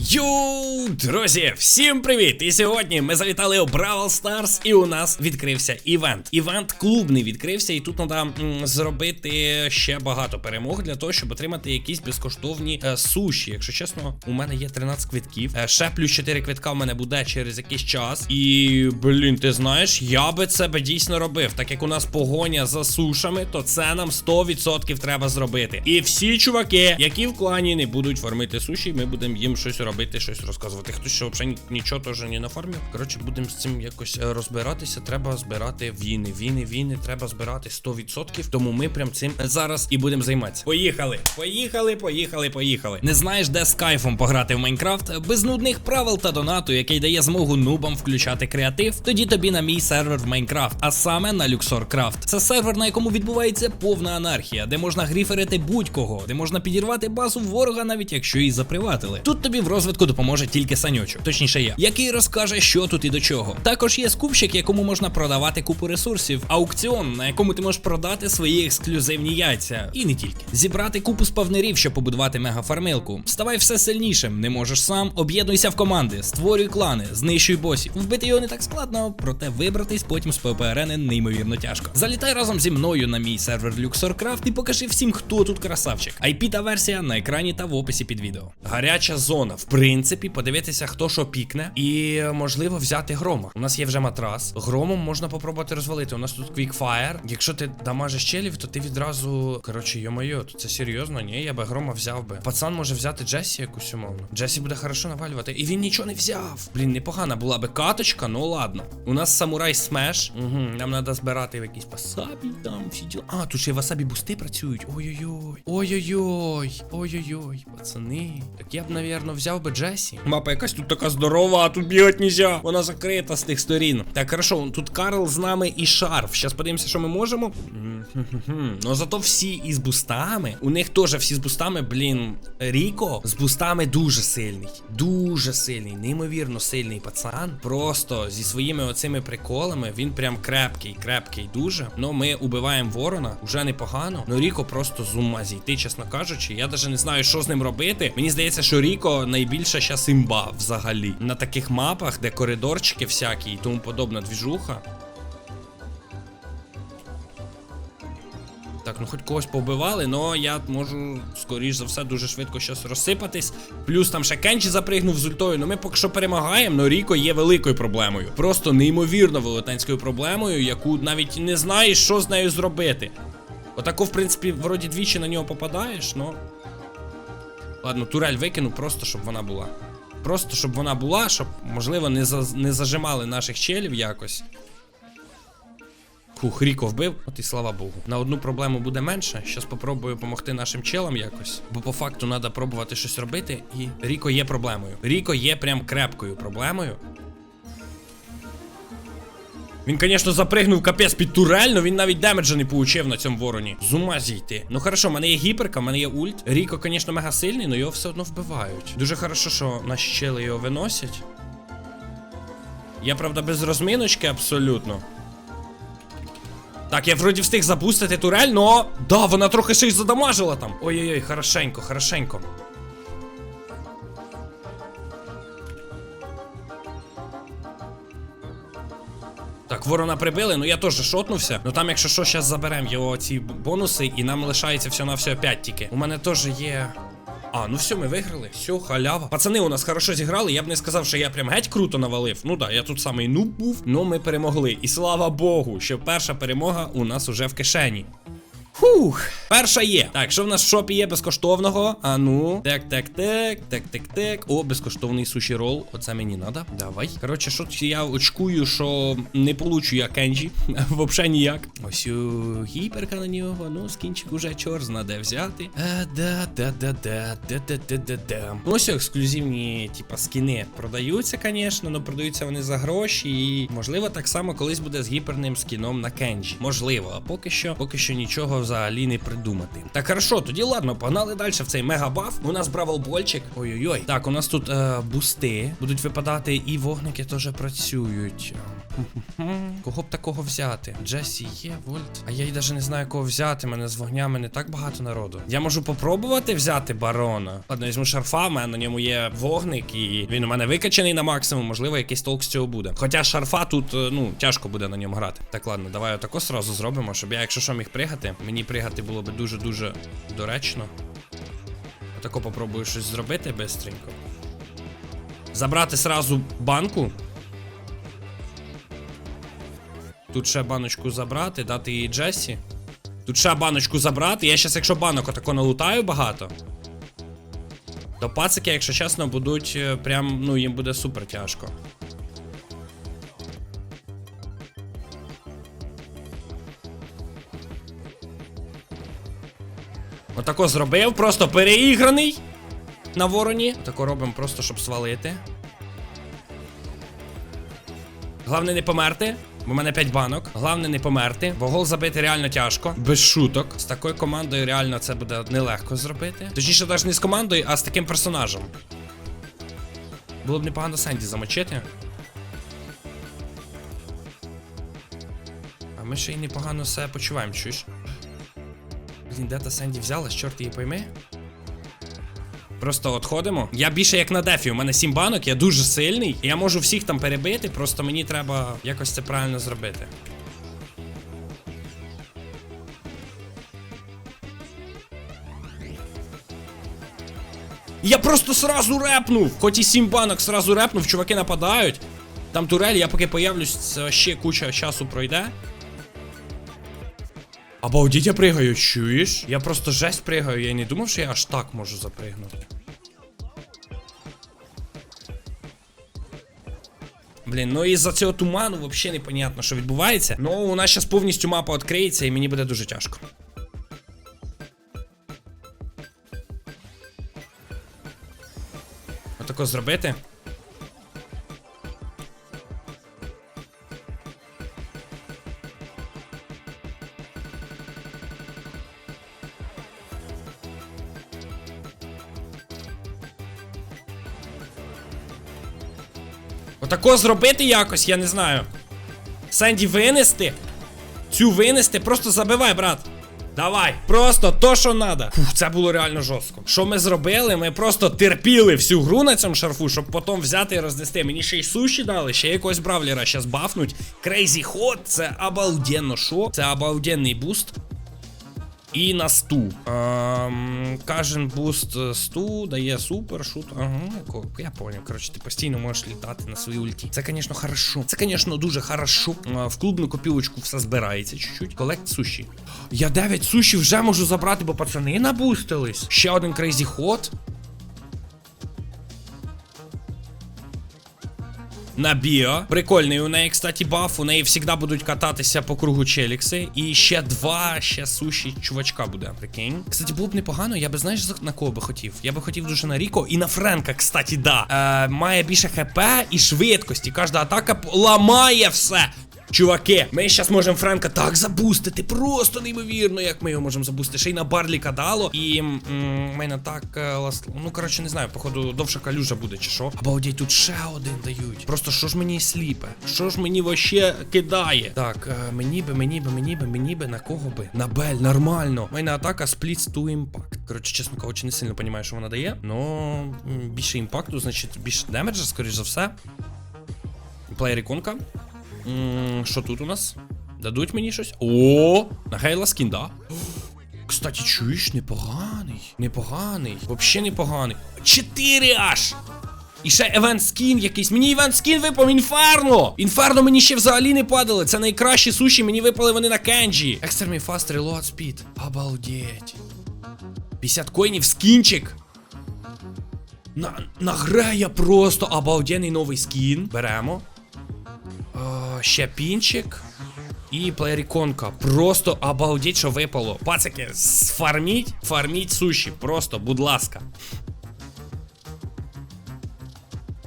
Йоу, друзі, всім привіт! І сьогодні ми завітали у Бравл Старс, і у нас відкрився івент. Івент клубний відкрився, і тут треба зробити ще багато перемог для того, щоб отримати якісь безкоштовні е, суші. Якщо чесно, у мене є 13 квитків. Е, ще плюс 4 квитка в мене буде через якийсь час. І блін, ти знаєш, я би це би дійсно робив. Так як у нас погоня за сушами, то це нам 100% треба зробити. І всі чуваки, які в клані не будуть фармити суші, ми будемо їм щось робити, щось розказувати. Хтось що взагалі нічого теж не нафармив. Коротше, будемо з цим якось е, розбиратися. Треба збирати віни. Віни, віни, треба збирати 100%. Тому ми прям цим зараз і будемо займатися. Поїхали! Поїхали, поїхали, поїхали. Не знаєш, де з кайфом пограти в Майнкрафт? Без нудних правил та донату, який дає змогу нубам включати креатив. Тоді тобі на мій сервер в Майнкрафт, а саме на LuxorCraft. Це сервер, на якому відбувається повна анархія, де можна гріферити будь-кого, де можна підірвати базу ворога, навіть якщо її заприватили. Тут тобі в розвитку допоможе тільки санючок, точніше я, який розкаже, що тут і до чого. Також є скупщик, якому можна продавати купу ресурсів, аукціон, на якому ти можеш продати свої ексклюзивні яйця, і не тільки. Зібрати купу спавнерів, щоб побудувати мегафармилку. Ставай все сильнішим, не можеш сам, об'єднуйся в команди, створюй клани, знищуй босів. Вбити його не так складно, проте вибратись потім з ПВП арени неймовірно тяжко. Залітай разом зі мною на мій сервер LuxorCraft і покажи всім, хто тут красавчик. IP та версія на екрані та в описі під відео. Гаряча зона. В принципі, подивитися, хто що пікне, і можливо взяти грома. У нас є вже матрас. Громом можна попробувати розвалити. У нас тут квікфаєр. Якщо ти дамажиш челів, то ти відразу. Коротше, йо-моє, то це серйозно? Ні, я би грома взяв би. Пацан може взяти Джесі якусь умовно. Джесі буде хорошо навалювати. І він нічого не взяв. Блін, непогана була би каточка, ну ладно. У нас самурай смеш. Угу, нам треба збирати якісь васабі, там всі діла. А, тут ще васабі бусти працюють. Ой-ой-ой. Ой-ой-ой. Ой-ой-ой. Пацани. Так я б, навірно, взяв би Джесі. Мапа якась тут така здорова, а тут бігати нельзя. Вона закрита з тих сторін. Так, хорошо, тут Карл з нами і Шарф. Щас подивимося, що ми можемо. Ну зато всі із бустами. У них теж всі з бустами, блін. Ріко з бустами дуже сильний. Дуже сильний, неймовірно сильний пацан. Просто зі своїми оцими приколами він прям крепкий, крепкий дуже. Ну ми убиваємо ворона, уже непогано. Ну Ріко просто з ума зійти, чесно кажучи. Я навіть не знаю, що з ним робити. Мені здається, що Ріко найбільша щас імба взагалі. На таких мапах, де коридорчики всякі і тому подобна двіжуха. Ну хоч когось побивали, але я можу, скоріш за все, дуже швидко щас розсипатись. Плюс там ще Кенчі запригнув з ультою. Ну ми поки що перемагаємо, але Ріко є великою проблемою. Просто неймовірно велетенською проблемою, яку навіть не знаєш, що з нею зробити. Отако, в принципі, вроді двічі на нього попадаєш, но. Ладно, турель викину, просто щоб вона була. Просто щоб вона була, щоб, можливо, не, за... не зажимали наших челів якось. Ріко вбив, от і слава Богу. На одну проблему буде менше. Щас попробую допомогти нашим челам якось. Бо по факту треба пробувати щось робити. І Ріко є проблемою. Ріко є прям крепкою проблемою. Він, звісно, запригнув капець під турель, но він навіть демеджа не получив на цьому вороні. З ума зійти. Ну хорошо, в мене є гіперка, в мене є ульт. Ріко, звісно, мега сильний, але його все одно вбивають. Дуже хорошо, що наші чели його виносять. Я, правда, без розміночки абсолютно. Так, я вроді встиг запустити турель, но. Да, вона трохи ще й задамажила там. Ой-ой-ой, хорошенько, хорошенько. Так, ворона прибили, ну я теж шотнувся. Ну там, якщо що, зараз заберемо його ці бонуси, і нам лишається все на все 5 тільки. У мене теж є. А, ну все, ми виграли. Все, халява. Пацани у нас хорошо зіграли. Я б не сказав, що я прям геть круто навалив. Ну да, я тут самий нуб був, але ми перемогли. І слава Богу, що перша перемога у нас уже в кишені. Фух, перша є. Так, що в нас в шопі є безкоштовного? А ну. Так, так, так, так, так, так. О, безкоштовний суші рол. Оце мені надо. Давай. Коротше, що я очкую, що не получу я кенджі. Взагалі ніяк. Ось у гіперка на нього. Ну, скінчик уже чор зна де взяти. А, да, да, да, да, да, да, да, да, да. Ну, ось ексклюзивні, типа, скіни продаються, звісно, але продаються вони за гроші. І можливо, так само колись буде з гіперним скіном на кенджі. Можливо, а поки що, поки що нічого взагалі не придумати. Так, хорошо, тоді ладно, погнали далі в цей мегабаф. У нас бравлбольчик. Ой-ой-ой. Так, у нас тут е, бусти будуть випадати, і вогники теж працюють. Кого б такого взяти? Джесі є, Вольт. А я й навіть не знаю, кого взяти. Мене з вогнями не так багато народу. Я можу попробувати взяти барона. Ладно, візьму шарфа, в мене на ньому є вогник, і він у мене викачаний на максимум. Можливо, якийсь толк з цього буде. Хоча шарфа тут, е, ну, тяжко буде на ньому грати. Так, ладно, давай отако сразу зробимо, щоб я, якщо що, міг пригати. Мені пригати було би дуже-дуже доречно. Отако попробую щось зробити бистренько. Забрати сразу банку. Тут ще баночку забрати, дати її Джесі. Тут ще баночку забрати. Я щас, якщо банок отако налутаю багато. То пацики, якщо чесно, будуть е, прям, ну, їм буде супер тяжко. Отако зробив, просто переіграний на вороні. Тако робимо просто, щоб свалити. Головне не померти. Бо в мене 5 банок. Головне не померти, бо гол забити реально тяжко. Без шуток. З такою командою реально це буде нелегко зробити. Точніше, навіть не з командою, а з таким персонажем. Було б непогано Сенді замочити. А ми ще й непогано себе почуваємо, чуєш? Блін, Сенді взялась, чорт її пойми. Просто отходимо. Я більше як на дефі. У мене 7 банок, я дуже сильний. Я можу всіх там перебити, просто мені треба якось це правильно зробити. Я просто сразу репнув! Хоч і 7 банок сразу репнув, чуваки нападають. Там турель, я поки появлюсь, ще куча часу пройде. Обалдіть, я пригаю, чуєш? Я просто жесть пригаю, я не думав, що я аж так можу запригнути. Блін, ну із-за цього туману взагалі непонятно, що відбувається. Ну, у нас зараз повністю мапа відкриється, і мені буде дуже тяжко. Отако зробити. Отако зробити якось, я не знаю. Сенді винести. Цю винести, просто забивай, брат. Давай, просто то, що надо. Фух, це було реально жорстко. Що ми зробили? Ми просто терпіли всю гру на цьому шарфу, щоб потім взяти і рознести. Мені ще й суші дали, ще якогось бравлера щас бафнуть. Крейзі ход, це обалденно що? Це обалденний буст. І на сту. Ем, Кожен буст е, сту дає супер шут. Ага, ко- я поняв. Коротше, ти постійно можеш літати на своїй ульті. Це, звісно, хорошо. Це, звісно, дуже хорошо. Е, В клубну копілочку все збирається чуть-чуть. Колект суші. Я 9 суші вже можу забрати, бо пацани набустились. Ще один крейзі ход. На біо. Прикольний у неї, кстати, баф. У неї завжди будуть кататися по кругу челікси. І ще два, ще суші чувачка буде. Прикинь. Кстати, було б непогано, я би знаєш на кого би хотів? Я би хотів дуже на Ріко і на Френка, кстати, да. Е, має більше хп і швидкості. Кожна атака ламає все. Чуваки, ми зараз можемо Френка так забустити. Просто неймовірно, як ми його можемо забустити. Ще й на Барліка дало. І м, мене так. е, лас- Ну, коротше, не знаю, походу, довша калюжа буде, чи що. Обалдеть, тут ще один дають. Просто що ж мені сліпе? Що ж мені вообще кидає? Так, е, мені би, мені би, мені би, мені би, на кого би? На Бель, нормально. Мене атака Splits to Impact. Коротше, чесно кажучи, не сильно розумію, що вона дає. Но більше імпакту, значить, більше демеджа, скоріш за все. Плеєр іконка. Що тут у нас? Дадуть мені щось? О, на Хейла скін, да? Кстати, чуєш, непоганий. Непоганий. Вообще непоганий. Чотири аж! І ще евент скін якийсь. Мені евент скін випав інферно! Інферно мені ще взагалі не падали. Це найкращі суші, мені випали вони на кенджі. Extreme Fast Reload Speed. Обалдеть. 50 коїнів скінчик. На, на Грея просто обалденний новий скін. Беремо. Е, ще пінчик. І плеєріконка. Просто обалдіть, що випало. Пацики, сфарміть, фарміть суші. Просто, будь ласка.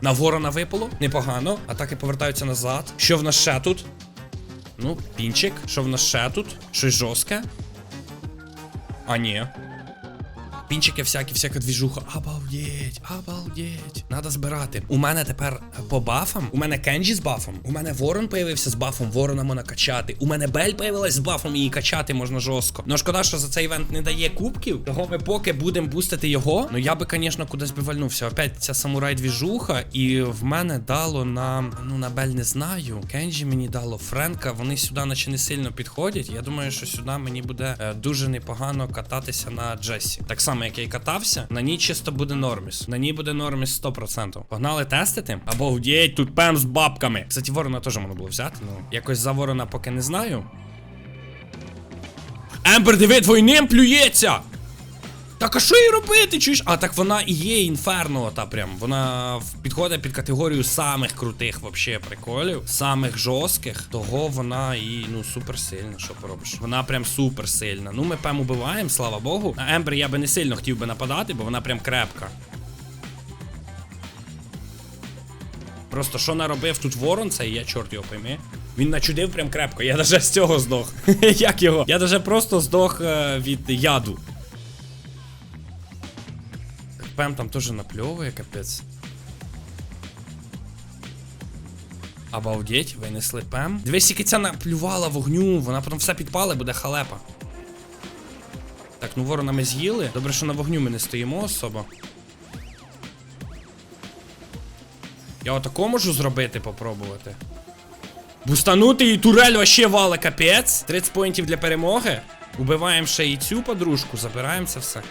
На ворона випало. Непогано. Атаки повертаються назад. Що в нас ще тут? Ну, пінчик. Що в нас ще тут? Щось жорстке. А, ні. Пінчики всякі, всяка двіжуха. Обалдеть, обалдеть. Надо збирати. У мене тепер по бафам. У мене Кенджі з бафом. У мене Ворон появився з бафом. Ворона можна качати. У мене Бель появилась з бафом, її качати можна жорстко. Ну шкода, що за цей івент не дає кубків. Того ми поки будемо бустити його. Ну я би, звісно, кудись би вальнувся. Опять ця самурай двіжуха, і в мене дало на ну на Бель не знаю. Кенджі мені дало Френка. Вони сюди наче не сильно підходять. Я думаю, що сюди мені буде е, дуже непогано кататися на Джесі. Так само, як я і катався. На ній чисто буде норміс. На ній буде норміс 100%. Погнали тестити. Або вдіють тут пем з бабками. Кстати, ворона теж можна було взяти. Ну якось за ворона поки не знаю. Ембер, диви, двойним плюється! Так а що їй робити? Чуєш? А так вона і є інферно, та прям. Вона підходить під категорію самих крутих вообще приколів, самих жорстких. Того вона і ну супер сильна, що поробиш. Вона прям супер сильна. Ну ми пем убиваємо, слава Богу. На Ембер я би не сильно хотів би нападати, бо вона прям крепка. Просто що наробив тут ворон, це я чорт його пойми. Він начудив прям крепко. Я даже з цього здох. Як його? Я даже просто здох е, від яду. Пем там теж напльовує, капець. Обалдеть, винесли пем. Дивись, скільки ця наплювала вогню, вона потім все підпала і буде халепа. Так, ну ворона ми з'їли. Добре, що на вогню ми не стоїмо особо. Я отако можу зробити, попробувати. Бустанути і турель вообще вале капець. 30 поінтів для перемоги. Убиваємо ще і цю подружку, забираємо це все.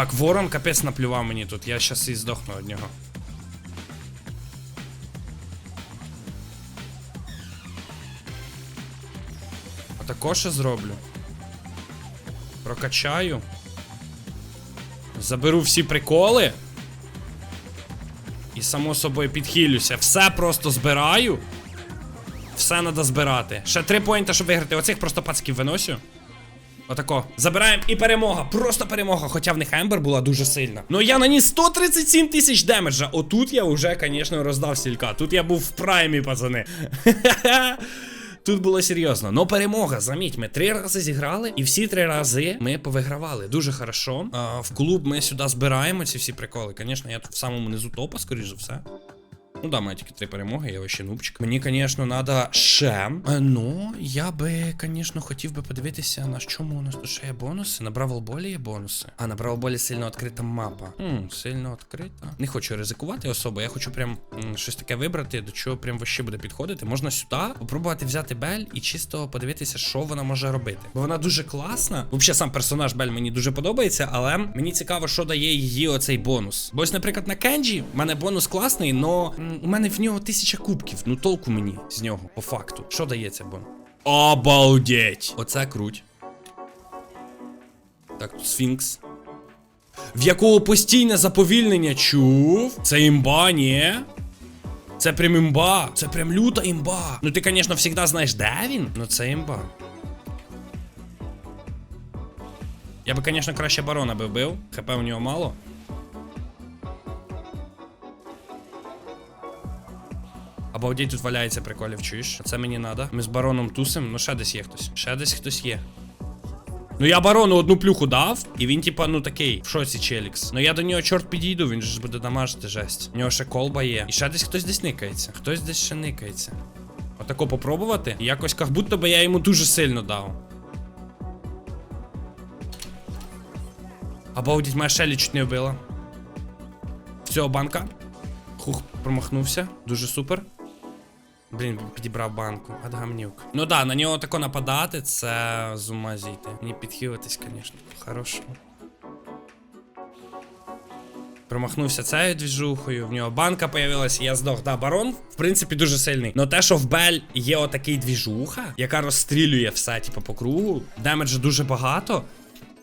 Так, ворон капець наплював мені тут, я щас і здохну від нього. Отако ще зроблю. Прокачаю. Заберу всі приколи. І само собою підхилюся. Все просто збираю. Все треба збирати. Ще три поінта, щоб виграти. Оцих просто пацків виносю. Отако. Забираємо і перемога. Просто перемога. Хоча в них Ембер була дуже сильна. Ну я наніс 137 тисяч демеджа. Отут я вже, звісно, роздав стілька. Тут я був в праймі, пацани. Тут було серйозно. Но перемога, заміть, ми три рази зіграли, і всі три рази ми повигравали. Дуже хорошо. А, в клуб ми сюди збираємо ці всі приколи. Звісно, я тут в самому низу топа, скоріш за все. Ну да, маю тільки три перемоги, я вообще нубчик. Мені, звісно, треба ще. Е, Ну, я би, звісно, хотів би подивитися, на чому у нас тут ще є бонуси. На Бравлболі є бонуси. А на Бравлболі сильно відкрита мапа. Хм, сильно відкрита. Не хочу ризикувати особо. Я хочу прям м, щось таке вибрати, до чого прям вообще буде підходити. Можна сюди попробувати взяти Бель і чисто подивитися, що вона може робити. Бо вона дуже класна. Взагалі, сам персонаж Бель мені дуже подобається, але мені цікаво, що дає її оцей бонус. Бо ось, наприклад, на Кенджі в мене бонус класний, но у мене в нього тисяча кубків. Ну толку мені з нього, по факту. Що дає цей бонус? Обалдеть! Оце круть. Так, тут сфінкс. В якого постійне заповільнення чув? Це імба, ні? Це прям імба. Це прям люта імба. Ну ти, звісно, завжди знаєш, де він? Ну це імба. Я би, звісно, краще барона би вбив. ХП у нього мало. Обалдеть тут валяється приколів, чуєш? Це мені надо. Ми з бароном тусим, ну ще десь є хтось. Ще десь хтось є. Ну я барону одну плюху дав, і він, типа, ну такий, в шоці челікс. Ну я до нього чорт підійду, він ж буде дамажити жесть. У нього ще колба є. І ще десь хтось десь никається. Хтось десь ще никається. Отако попробувати. І якось як будто би я йому дуже сильно дав. Обалдіть, моя Шелі чуть не вбила. Всього банка. Хух, промахнувся. Дуже супер. Блін, підібрав банку. Адгамнюк. Ну да, на нього тако нападати, це з ума зійти. Мені підхилитись, звісно. Хорошо. Промахнувся цією двіжухою, в нього банка появилась, і я здох. Да, барон, в принципі, дуже сильний. Но те, що в Бель є отакий двіжуха, яка розстрілює все, типу, по кругу, демеджу дуже багато.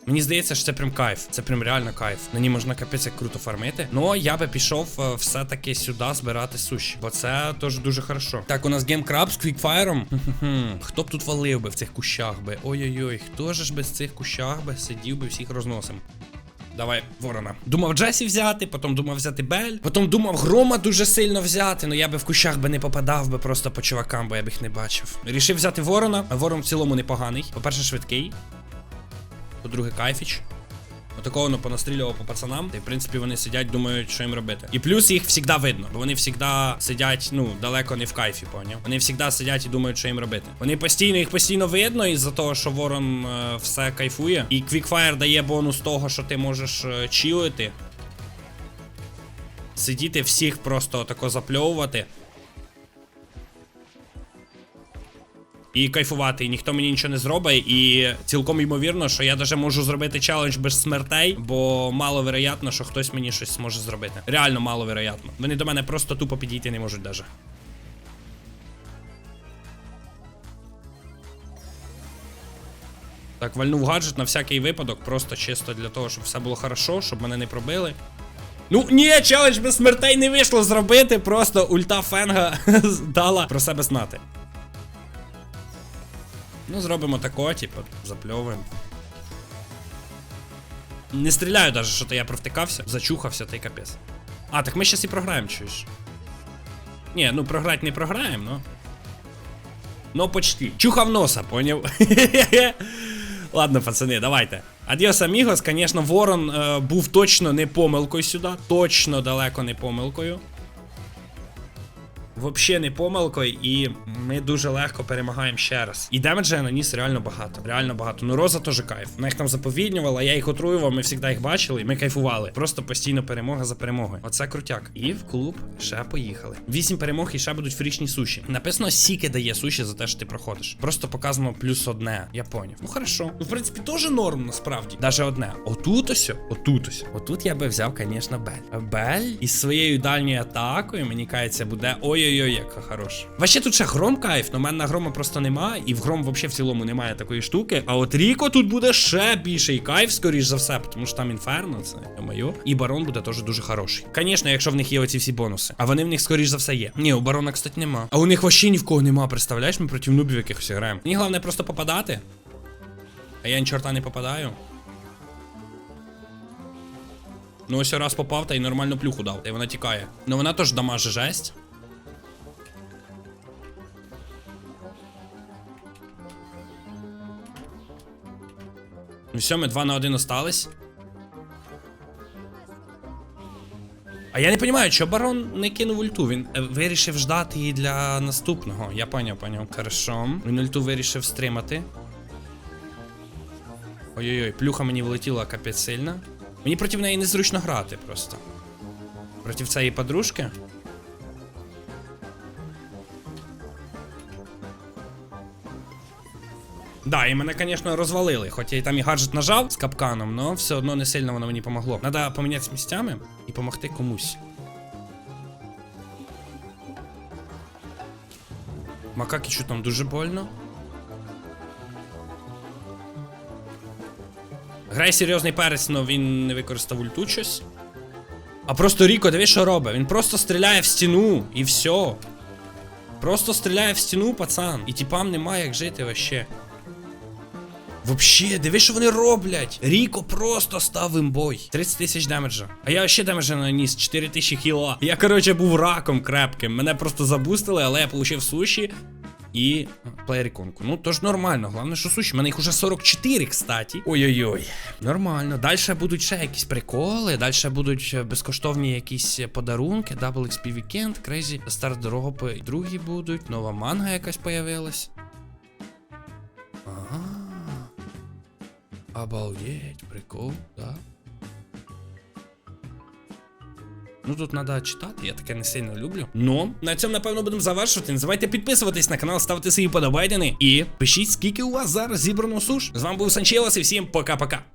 Мені здається, що це прям кайф. Це прям реально кайф. На ній можна капець як круто фармити. Ну я би пішов е, все-таки сюди збирати суші. Бо це теж дуже хорошо. Так, у нас геймкраб з квікфайром. Хто б тут валив би в цих кущах би? Ой-ой-ой, хто ж без цих кущах би сидів би всіх розносим? Давай, ворона. Думав Джесі взяти, потім думав взяти Бель, потім думав грома дуже сильно взяти. Ну я би в кущах би не попадав би просто по чувакам, бо я б їх не бачив. Рішив взяти ворона, а ворон в цілому непоганий. По-перше, швидкий. По-друге, кайфіч. Отакого ну понастрілював по пацанам. Та в принципі вони сидять, думають, що їм робити. І плюс їх завжди видно, бо вони завжди сидять, ну, далеко не в кайфі, поняв. Вони завжди сидять і думають, що їм робити. Вони постійно, їх постійно видно, із-за того, що ворон е, все кайфує. І Quickfire дає бонус того, що ти можеш е, чилити. Сидіти всіх просто тако запльовувати. І кайфувати, і ніхто мені нічого не зробить. І цілком ймовірно, що я даже можу зробити челендж без смертей, бо маловероятно, що хтось мені щось зможе зробити. Реально маловероятно. Вони до мене просто тупо підійти не можуть даже. Так, вальнув гаджет на всякий випадок, просто чисто для того, щоб все було хорошо, щоб мене не пробили. Ну, ні, челендж без смертей не вийшло зробити, просто ульта Фенга дала про себе знати. Ну, зробимо тако, типу, запльовуємо. Не стріляю даже, що то я провтикався, зачухався та й капець. А, так ми щас і програємо, чуєш. Ні, ну програти не програємо, ну. Ну, почти. Чухав носа, поняв? Ладно, пацани, давайте. Адіос, амігос, звісно, Ворон е, був точно не помилкою сюди. Точно далеко не помилкою. Вообще не помилкою, і ми дуже легко перемагаємо ще раз. І демеджа я наніс реально багато. Реально багато. Ну Роза теж кайф. Вона їх там заповіднювала, я їх отруював, ми завжди їх бачили, ми кайфували. Просто постійно перемога за перемогою. Оце крутяк. І в клуб ще поїхали. Вісім перемог і ще будуть фрічні суші. Написано, сіки дає суші за те, що ти проходиш. Просто показано плюс одне. Я поняв. Ну хорошо. Ну, в принципі, теж норм насправді. Даже одне. Отут ось, отут ось. Отут я би взяв, звісно, Бель. Бель із своєю дальньою атакою, мені кажеться, буде ой-ой-ой, яка хороша. Вообще тут ще гром кайф, но в мене на грома просто немає, і в гром взагалі в цілому немає такої штуки. А от Ріко тут буде ще більший кайф, скоріш за все, тому що там інферно, це моє. І барон буде теж дуже хороший. Звісно, якщо в них є оці всі бонуси. А вони в них, скоріш за все, є. Ні, у барона, кстати, нема. А у них вообще ні в кого нема, представляєш, ми проти нубів якихось граємо. Мені головне просто попадати. А я ні чорта не попадаю. Ну ось раз попав та й нормально плюху дав. Й вона тікає. Ну вона теж дамаже жесть. Ну все, ми 2 на 1 остались. А я не розумію, що барон не кинув ульту. Він е, вирішив ждати її для наступного. Я поняв, поняв. Хорошо. Він ульту вирішив стримати. Ой-ой-ой, плюха мені влетіла капець сильно. Мені проти неї незручно грати просто. Проти цієї подружки. Да, і мене, звісно, розвалили. Хоч я і там і гаджет нажав з капканом, але все одно не сильно воно мені помогло. Треба помінятися місцями і допомогти комусь. Макакічу там дуже больно. Грай серйозний перець, але він не використав ульту щось. А просто Ріко, диви, що робить? Він просто стріляє в стіну і все. Просто стріляє в стіну, пацан. І тіпам немає як жити вообще. Вообще, диви, що вони роблять. Ріко просто став імбой. 30 тисяч демеджа. А я ще демеджа наніс 4 тисячі хіла. Я, коротше, був раком крепким. Мене просто забустили, але я получив суші і плеєр-іконку. Ну, тож нормально. Головне, що суші. У мене їх уже 44, кстати. Ой-ой-ой. Нормально. Далі будуть ще якісь приколи. Далі будуть безкоштовні якісь подарунки. Double XP Weekend, Crazy, старт дорогопи. Другі будуть. Нова манга якась появилась. Ага. Обалдеть, прикол, да. Ну тут треба читати, я таке не сильно люблю. Ну, на цьому, напевно, будемо завершувати. Не забувайте підписуватись на канал, ставити свої подобайдени і пишіть, скільки у вас зараз зібрано суш. З вами був Санчелос і всім пока-пока.